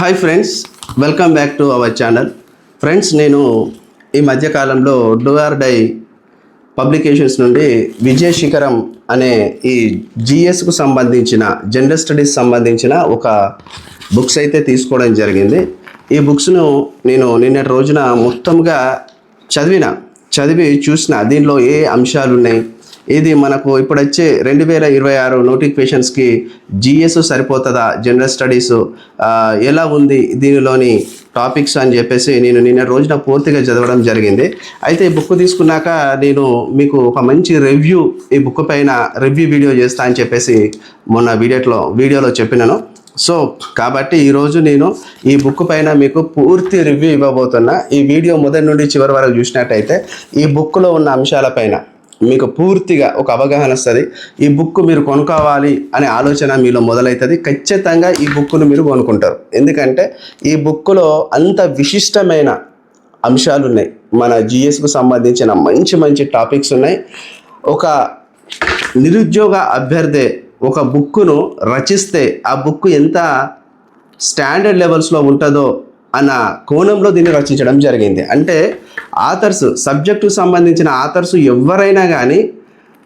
Hi friends welcome back to our channel friends నేను ఈ మధ్యకాలంలో డూఆర్ డై పబ్లికేషన్స్ నుండి విజయ శిఖరం అనే ఈ జిఎస్కు సంబంధించిన జనరల్ స్టడీస్ సంబంధించిన ఒక బుక్స్ అయితే తీసుకోవడం జరిగింది. ఈ బుక్స్ను నేను నిన్నటి రోజున మొత్తంగా చదివిన చదివి చూసిన దీనిలో ఏ అంశాలు ఉన్నాయి ఇది మనకు ఇప్పుడు వచ్చే రెండు వేల ఇరవై ఆరు నోటిఫికేషన్స్కి జిఎస్ సరిపోతుందా? జనరల్ స్టడీస్ ఎలా ఉంది దీనిలోని టాపిక్స్ అని చెప్పేసి నేను నిన్న రోజున పూర్తిగా చదవడం జరిగింది. అయితే ఈ బుక్ తీసుకున్నాక నేను మీకు ఒక మంచి రివ్యూ ఈ బుక్ పైన రివ్యూ వీడియో చేస్తా అని చెప్పేసి మొన్న వీడియోలో వీడియోలో చెప్పినాను. సో కాబట్టి ఈరోజు నేను ఈ బుక్ పైన మీకు పూర్తి రివ్యూ ఇవ్వబోతున్నా. ఈ వీడియో మొదటి నుండి చివరి వరకు చూసినట్టయితే ఈ బుక్లో ఉన్న అంశాలపైన మీకు పూర్తిగా ఒక అవగాహన వస్తుంది. ఈ బుక్ మీరు కొనుక్కోవాలి అనే ఆలోచన మీలో మొదలవుతుంది ఖచ్చితంగా ఈ బుక్ను మీరు కొనుక్కుంటారు. ఎందుకంటే ఈ బుక్లో అంత విశిష్టమైన అంశాలు ఉన్నాయి. మన జిఎస్కు సంబంధించిన మంచి మంచి టాపిక్స్ ఉన్నాయి. ఒక నిరుద్యోగ అభ్యర్థి ఒక బుక్కును రచిస్తే ఆ బుక్ ఎంత స్టాండర్డ్ లెవెల్స్లో ఉంటుందో అన్న కోణంలో దీన్ని రచించడం జరిగింది. అంటే ఆథర్స్ సబ్జెక్టుకు సంబంధించిన ఆథర్స్ ఎవరైనా కానీ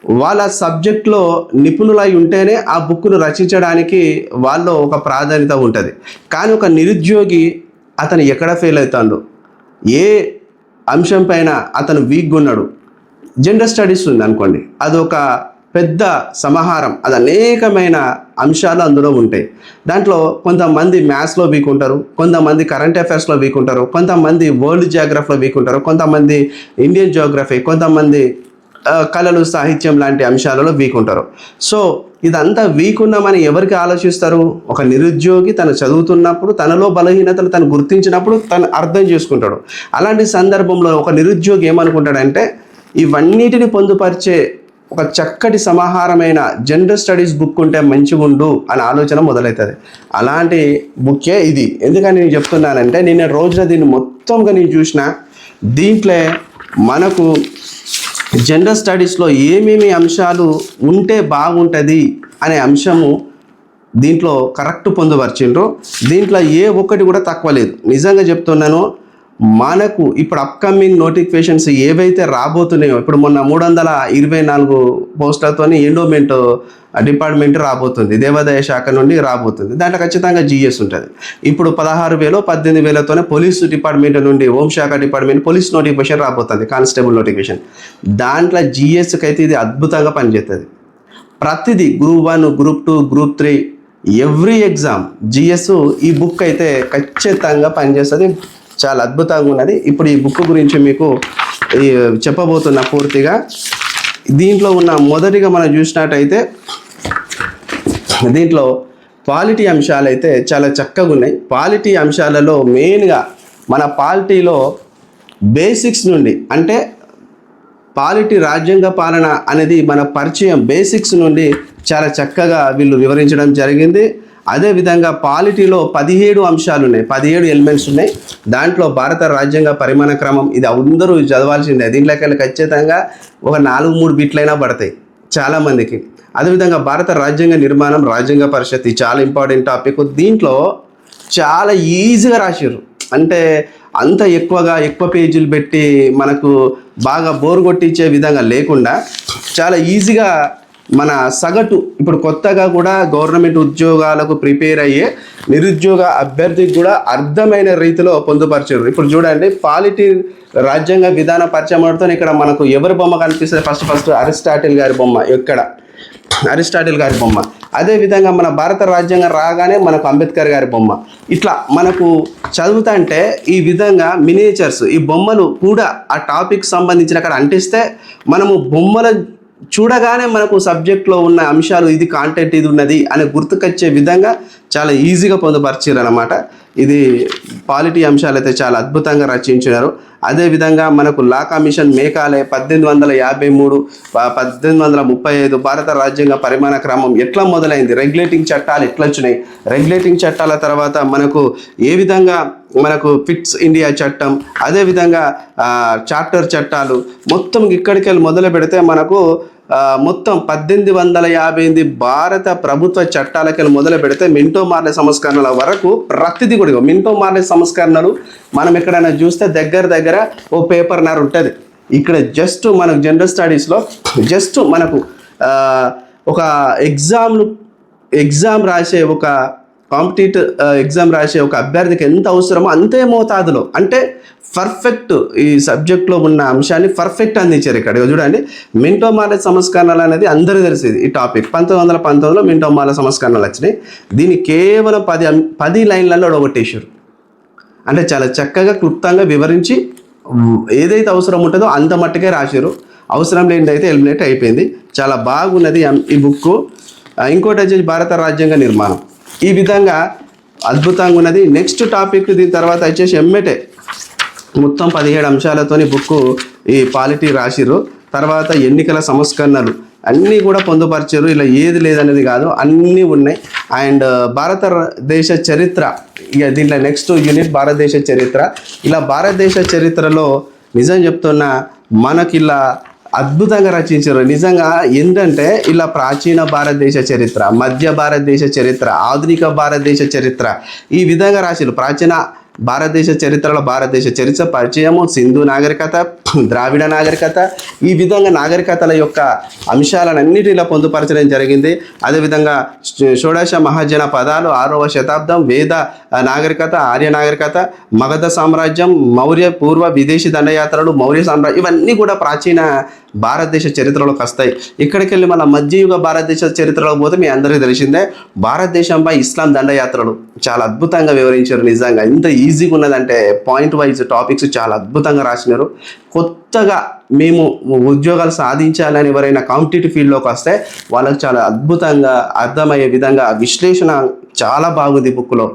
వాళ్ళ సబ్జెక్ట్లో నిపుణులై ఉంటేనే ఆ బుక్ను రచించడానికి వాళ్ళు ఒక ప్రాధాన్యత ఉంటుంది. కానీ ఒక నిరుద్యోగి అతను ఎక్కడ ఫెయిల్ అవుతాడు? ఏ అంశం పైన అతను వీక్గా ఉన్నాడు? జెండర్ స్టడీస్ ఉంది అనుకోండి. అది ఒక పెద్ద సమాహారం అది అనేకమైన అంశాలు అందులో ఉంటాయి. దాంట్లో కొంతమంది మ్యాథ్స్లో వీక్ ఉంటారు కొంతమంది కరెంట్ అఫైర్స్లో వీక్ ఉంటారు కొంతమంది వరల్డ్ జియోగ్రఫీలో వీక్ ఉంటారు కొంతమంది ఇండియన్ జియోగ్రఫీ కొంతమంది కళలు సాహిత్యం లాంటి అంశాలలో వీక్ ఉంటారు. సో ఇదంతా వీక్ ఉన్నామని ఎవరికి ఆలోచిస్తారు? ఒక నిరుద్యోగి తను చదువుతున్నప్పుడు తనలో బలహీనతలు తను గుర్తించినప్పుడు తను అర్థం చేసుకుంటాడు. అలాంటి సందర్భంలో ఒక నిరుద్యోగి ఏమనుకుంటాడంటే ఇవన్నిటిని పొందుపరిచే ఒక చక్కటి సమాహారమైన జనరల్ స్టడీస్ బుక్ ఉంటే మంచిగుండు అనే ఆలోచన మొదలవుతుంది అలాంటి బుక్కే ఇది. ఎందుకని నేను చెప్తున్నానంటే నిన్న రోజున దీన్ని మొత్తంగా నేను చూసిన దీంట్లో మనకు జనరల్ స్టడీస్లో ఏమేమి అంశాలు ఉంటే బాగుంటుంది అనే అంశము దీంట్లో కరెక్ట్ పొందుపరిచిండ్రు. దీంట్లో ఏ ఒక్కటి కూడా తక్కువ లేదు. నిజంగా చెప్తున్నాను మనకు ఇప్పుడు అప్కమింగ్ నోటిఫికేషన్స్ ఏవైతే రాబోతున్నాయో ఇప్పుడు మొన్న మూడు వందల ఇరవై నాలుగు పోస్టులతో ఎండోమెంట్ డిపార్ట్మెంట్ రాబోతుంది. దేవాదాయ శాఖ నుండి రాబోతుంది. దాంట్లో ఖచ్చితంగా జిఎస్ ఉంటుంది. ఇప్పుడు పదహారు వేలు పద్దెనిమిది వేలతోనే పోలీస్ డిపార్ట్మెంట్ నుండి హోంశాఖ డిపార్ట్మెంట్ పోలీస్ నోటిఫికేషన్ రాబోతుంది. కానిస్టేబుల్ నోటిఫికేషన్ దాంట్లో జిఎస్కి అయితే ఇది అద్భుతంగా పనిచేస్తుంది ప్రతిదీ group one group two group three every exam GS ఈ బుక్ అయితే ఖచ్చితంగా పనిచేస్తుంది. చాలా అద్భుతంగా ఉన్నది. ఇప్పుడు ఈ బుక్ గురించి మీకు చెప్పబోతున్న పూర్తిగా దీంట్లో ఉన్న మొదటిగా మనం చూసినట్టయితే దీంట్లో పాలిటీ అంశాలు అయితే చాలా చక్కగా ఉన్నాయి. పాలిటీ అంశాలలో మెయిన్గా మన పాలిటీలో బేసిక్స్ నుండి అంటే పాలిటీ రాజ్యాంగ పాలన అనేది మన పరిచయం బేసిక్స్ నుండి చాలా చక్కగా వీళ్ళు వివరించడం జరిగింది. అదేవిధంగా పాలిటీలో పదిహేడు అంశాలు ఉన్నాయి. పదిహేడు ఎలిమెంట్స్ ఉన్నాయి. దాంట్లో భారత రాజ్యాంగ పరిమాణ క్రమం ఇది అందరూ చదవాల్సిందే. దీంట్లోకి ఖచ్చితంగా ఒక నాలుగు మూడు బిట్లైనా పడతాయి చాలామందికి అదేవిధంగా భారత రాజ్యాంగ నిర్మాణం రాజ్యాంగ పరిషత్ ఇది చాలా ఇంపార్టెంట్ టాపిక్. దీంట్లో చాలా ఈజీగా రాసిర్రు. అంటే అంత ఎక్కువగా ఎక్కువ పేజీలు పెట్టి మనకు బాగా బోర్ కొట్టించే విధంగా లేకుండా చాలా ఈజీగా మన సగటు ఇప్పుడు కొత్తగా కూడా గవర్నమెంట్ ఉద్యోగాలకు ప్రిపేర్ అయ్యే నిరుద్యోగ అభ్యర్థికి కూడా అర్థమైన రీతిలో పొందుపరిచారు. ఇప్పుడు చూడండి పాలిటీ రాజ్యాంగ విధాన పరిచయంతో ఇక్కడ మనకు ఎవరి బొమ్మ కనిపిస్తుంది? ఫస్ట్ ఫస్ట్ అరిస్టాటిల్ గారి బొమ్మ ఎక్కడ? అరిస్టాటిల్ గారి బొమ్మ. అదే విధంగా మన భారత రాజ్యాంగం రాగానే మనకు అంబేద్కర్ గారి బొమ్మ. ఇట్లా మనకు చదువుతుంటే ఈ విధంగా మినియేచర్స్ ఈ బొమ్మలు కూడా ఆ టాపిక్ సంబంధించిన అక్కడ అంటిస్తే మనము బొమ్మల చూడగానే మనకు సబ్జెక్ట్లో ఉన్న అంశాలు ఇది కాంటెంట్ ఇది ఉన్నది అని గుర్తుకొచ్చే విధంగా చాలా ఈజీగా పొందుపరిచారు అనమాట ఇది పాలిటీ అంశాలు అయితే చాలా అద్భుతంగా రచించినారు. అదేవిధంగా మనకు లా కమిషన్ మేకాలే పద్దెనిమిది వందల యాభై మూడు పద్దెనిమిది వందల ముప్పై ఐదు భారత రాజ్యాంగ పరిమాణ క్రమం ఎట్లా మొదలైంది? రెగ్యులేటింగ్ చట్టాలు ఎట్లా వచ్చినాయి రెగ్యులేటింగ్ చట్టాల తర్వాత మనకు ఏ విధంగా మనకు ఫిట్స్ ఇండియా చట్టం అదేవిధంగా చార్టర్ చట్టాలు మొత్తం ఇక్కడికి వెళ్ళి మొదలు పెడితే మనకు మొత్తం పద్దెనిమిది వందల యాభై ఎనిమిది భారత ప్రభుత్వ చట్టాలకి మొదలు పెడితే మింటో మార్లే సంస్కరణల వరకు ప్రతిదీ కూడా మింటో మార్లే సంస్కరణలు మనం ఎక్కడైనా చూస్తే దగ్గర దగ్గర ఓ పేపర్ నర్ ఉంటుంది. ఇక్కడ జస్ట్ మనకు జనరల్ స్టడీస్లో జస్ట్ మనకు ఒక ఎగ్జామ్లు ఎగ్జామ్ రాసే ఒక కాంపిటేటివ్ ఎగ్జామ్ రాసే ఒక అభ్యర్థికి ఎంత అవసరమో అంతే మోతాదులో. అంటే పర్ఫెక్ట్ ఈ సబ్జెక్ట్లో ఉన్న అంశాన్ని పర్ఫెక్ట్ అందించారు ఇక్కడ. చూడండి మింటో మాల సంస్కరణలు అనేది అందరూ తెలిసేది ఈ టాపిక్ పంతొమ్మిది వందల పంతొమ్మిదిలో మింటో మాల సంస్కరణలు వచ్చినాయి. దీన్ని కేవలం పది అం- పది లైన్లలో ఒడగొట్టేశారు అంటే చాలా చక్కగా క్లుప్తంగా వివరించి ఏదైతే అవసరం ఉంటుందో అంత మట్టుకే రాశారు. అవసరం లేనిది అయితే ఎలిమినేట్ అయిపోయింది. చాలా బాగున్నది ఈ బుక్ ఇంకోటి వచ్చేసి భారత రాజ్యాంగ నిర్మాణం. ఈ విధంగా అద్భుతంగా ఉన్నది. నెక్స్ట్ టాపిక్ దీని తర్వాత వచ్చేసి ఎమ్మెటే మొత్తం పదిహేడు అంశాలతోని బుక్ ఈ పాలిటీ రాసిర్రు. తర్వాత ఎన్నికల సంస్కరణలు అన్నీ కూడా పొందుపరిచారు ఇలా ఏది లేదనేది కాదు అన్నీ ఉన్నాయి. అండ్ uh, భారతదేశ చరిత్ర ఇక దీంట్లో నెక్స్ట్ యూనిట్ భారతదేశ చరిత్ర. ఇలా భారతదేశ చరిత్రలో నిజం చెప్తున్న మనకి ఇలా అద్భుతంగా రచించారు. నిజంగా ఏంటంటే ఇలా ప్రాచీన భారతదేశ చరిత్ర మధ్య భారతదేశ చరిత్ర ఆధునిక భారతదేశ చరిత్ర ఈ విధంగా రాశారు ప్రాచీన భారతదేశ చరిత్రలో భారతదేశ చరిత్ర పరిచయము సింధు నాగరికత ద్రావిడ నాగరికత ఈ విధంగా నాగరికతల యొక్క అంశాలన్నిటిలో పొందుపరచడం జరిగింది. అదేవిధంగా షోడశ మహాజన పదాలు ఆరవ శతాబ్దం వేద నాగరికత ఆర్య నాగరికత మగధ సామ్రాజ్యం మౌర్య పూర్వ విదేశీ దండయాత్రలు మౌర్య సామ్రాజ్యం ఇవన్నీ కూడా ప్రాచీన భారతదేశ చరిత్రలోకి వస్తాయి. ఇక్కడికి వెళ్ళి మన మధ్యయుగ భారతదేశ చరిత్రలోకి పోతే మీ అందరికీ తెలిసిందే భారతదేశంపై ఇస్లాం దండయాత్రలు చాలా అద్భుతంగా వివరించారు నిజంగా. ఇంత ఈజీగా ఉన్నదంటే పాయింట్ వైజ్ టాపిక్స్ చాలా అద్భుతంగా రాసినారు. కొత్తగా మేము ఉద్యోగాలు సాధించాలని ఎవరైనా కాంపిటేటివ్ ఫీల్డ్లోకి వస్తే వాళ్ళకి చాలా అద్భుతంగా అర్థమయ్యే విధంగా విశ్లేషణ చాలా బాగుంది బుక్లో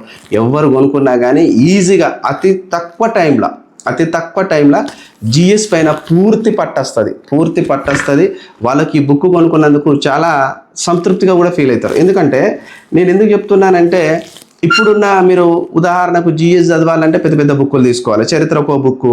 ఎవరు కొనుక్కున్నా కానీ ఈజీగా అతి తక్కువ టైంలో అతి తక్కువ టైంలో జిఎస్ పైన పూర్తి పట్టొస్తుంది పూర్తి పట్టొస్తుంది. వాళ్ళకి ఈ బుక్ కొనుక్కున్నందుకు చాలా సంతృప్తిగా కూడా ఫీల్ అవుతారు. ఎందుకంటే నేను ఎందుకు చెప్తున్నానంటే ఇప్పుడున్న మీరు ఉదాహరణకు జిఎస్ చదవాలంటే పెద్ద పెద్ద బుక్కులు తీసుకోవాలి. చరిత్ర ఒక బుక్కు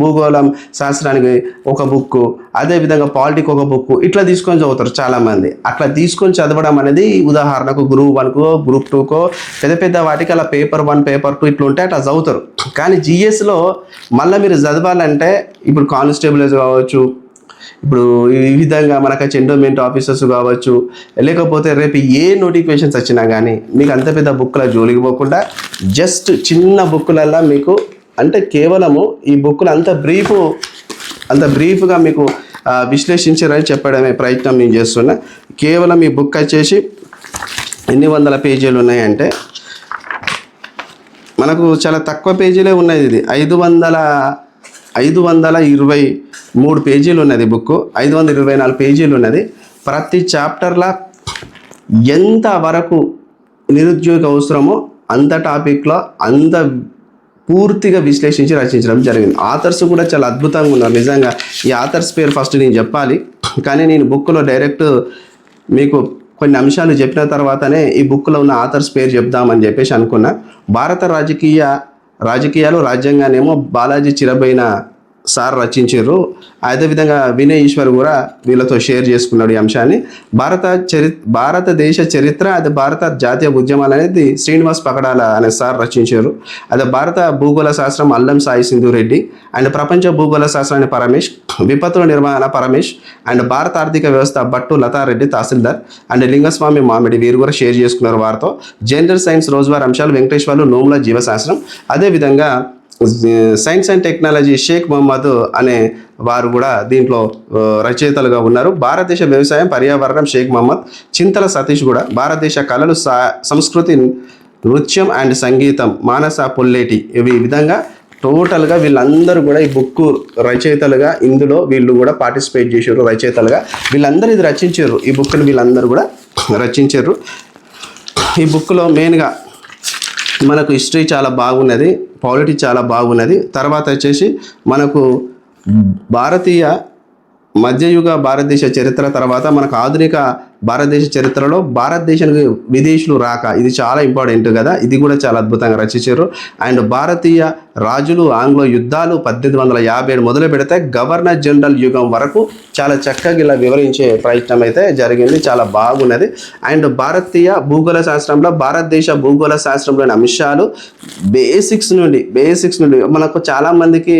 భూగోళం శాస్త్రానికి ఒక బుక్కు అదేవిధంగా పాలిటిక్ ఒక బుక్కు ఇట్లా తీసుకొని చదువుతారు చాలామంది. అట్లా తీసుకొని చదవడం అనేది ఉదాహరణకు గ్రూప్ వన్కో గ్రూప్ టూకో పెద్ద పెద్ద వాటికి అలా పేపర్ వన్ పేపర్ టూ ఇట్లా ఉంటే అట్లా చదువుతారు. కానీ జిఎస్లో మళ్ళీ మీరు చదవాలంటే ఇప్పుడు కానిస్టేబుల్స్ కావచ్చు ఇప్పుడు ఈ విధంగా మనకు ఎండోమెంట్ ఆఫీసర్స్ కావచ్చు లేకపోతే రేపు ఏ నోటిఫికేషన్స్ వచ్చినా కానీ మీకు అంత పెద్ద బుక్ల జోలికి పోకుండా జస్ట్ చిన్న బుక్లల్లో మీకు అంటే కేవలము ఈ బుక్లు అంత బ్రీఫ్ అంత బ్రీఫ్గా మీకు విశ్లేషించారని చెప్పడమే ప్రయత్నం నేను చేస్తున్నా. కేవలం ఈ బుక్ వచ్చేసి ఎన్ని వందల పేజీలు ఉన్నాయంటే మనకు చాలా తక్కువ పేజీలే ఉన్నది ఇది. ఐదు వందల ఐదు వందల ఇరవై మూడు పేజీలు ఉన్నది బుక్ ఐదు వందల ఇరవై నాలుగు పేజీలు ఉన్నది. ప్రతి చాప్టర్లా ఎంత వరకు నిరుద్యోగ అవసరమో అంత టాపిక్లో అంత పూర్తిగా విశ్లేషించి రచించడం జరిగింది. ఆథర్స్ కూడా చాలా అద్భుతంగా ఉన్నారు. నిజంగా ఈ ఆథర్స్ పేరు ఫస్ట్ నేను చెప్పాలి. కానీ నేను బుక్లో డైరెక్ట్ మీకు కొన్ని అంశాలు చెప్పిన తర్వాతనే ఈ బుక్లో ఉన్న ఆథర్స్ పేరు చెప్దామని చెప్పేసి అనుకున్నా. భారత రాజకీయ రాజకీయాలు రాజ్యాంగానేమో బాలాజీ చిరబైన సార్ రచించారు. అదేవిధంగా వినయ్ ఈశ్వర్ కూడా వీళ్ళతో షేర్ చేసుకున్నాడు ఈ అంశాన్ని. భారత చరి భారతదేశ చరిత్ర అదే భారత జాతీయ ఉద్యమాలు అనేది శ్రీనివాస్ పకడాల అనే సార్ రచించారు. అది భారత భూగోళ శాస్త్రం అల్లం సాయి సింధు రెడ్డి అండ్ ప్రపంచ భూగోళ శాస్త్రాన్ని పరమేష్ విపత్తుల నిర్వహణ పరమేష్ అండ్ భారత ఆర్థిక వ్యవస్థ భట్టు లతారెడ్డి తహసీల్దార్ అండ్ లింగస్వామి మామిడి వీరు కూడా షేర్ చేసుకున్నారు వారితో. జెండర్ సైన్స్ రోజువారి అంశాలు వెంకటేశ్వర్లు నోముల జీవశాస్త్రం. అదేవిధంగా science and technology Shaik Mohammed అనే వారు కూడా దీంట్లో రచయితలుగా ఉన్నారు. భారతదేశ వ్యవసాయం పర్యావరణం షేక్ మహమ్మద్ చింతల సతీష్ కూడా భారతదేశ కళలు సా సంస్కృతి నృత్యం అండ్ సంగీతం మానస పుల్లేటి ఇవి విధంగా టోటల్గా వీళ్ళందరూ కూడా ఈ బుక్ రచయితలుగా ఇందులో వీళ్ళు కూడా పార్టిసిపేట్ చేశారు రచయితలుగా. వీళ్ళందరూ ఇది రచించారు. ఈ బుక్ని వీళ్ళందరూ కూడా రచించారు. ఈ బుక్లో మెయిన్గా మనకు హిస్టరీ చాలా బాగున్నది పాలిటిక్స్ చాలా బాగున్నది. తర్వాత వచ్చేసి మనకు భారతీయ మధ్యయుగ భారతదేశ చరిత్ర తర్వాత మనకు ఆధునిక భారతదేశ చరిత్రలో భారతదేశానికి విదేశీయులు రాక ఇది చాలా ఇంపార్టెంట్ కదా. ఇది కూడా చాలా అద్భుతంగా రచించారు. అండ్ భారతీయ రాజులు ఆంగ్ల యుద్ధాలు పద్దెనిమిది వందల యాభై ఏడు మొదలు పెడితే గవర్నర్ జనరల్ యుగం వరకు చాలా చక్కగా ఇలా వివరించే ప్రయత్నం అయితే జరిగింది. చాలా బాగున్నది. అండ్ భారతీయ భూగోళ శాస్త్రంలో భారతదేశ భూగోళ శాస్త్రంలోని అంశాలు బేసిక్స్ నుండి బేసిక్స్ నుండి మనకు చాలామందికి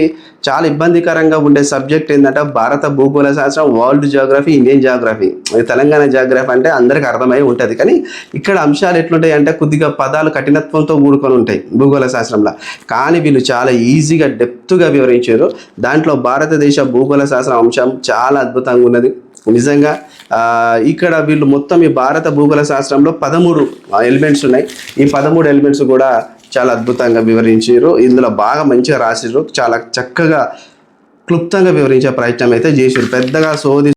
చాలా ఇబ్బందికరంగా ఉండే సబ్జెక్ట్ ఏంటంటే భారత భూగోళ శాస్త్రం world geography Indian geography Telangana geography అంటే అందరికీ అర్థమై ఉంటుంది. కానీ ఇక్కడ అంశాలు ఎట్లుంటాయి అంటే కొద్దిగా పదాలు కఠినత్వంతో కూడుకొని ఉంటాయి భూగోళ శాస్త్రంలో. కానీ వీళ్ళు చాలా ఈజీగా డెప్త్గా వివరించారు. దాంట్లో భారతదేశ భూగోళ శాస్త్రం అంశం చాలా అద్భుతంగా ఉన్నది. నిజంగా ఇక్కడ వీళ్ళు మొత్తం ఈ భారత భూగోళ శాస్త్రంలో పదమూడు ఎలిమెంట్స్ ఉన్నాయి. ఈ పదమూడు ఎలిమెంట్స్ కూడా చాలా అద్భుతంగా వివరించారు. ఇందులో బాగా మంచిగా రాసిరు చాలా చక్కగా క్లుప్తంగా వివరించే ప్రయత్నం అయితే చేసారు పెద్దగా సోది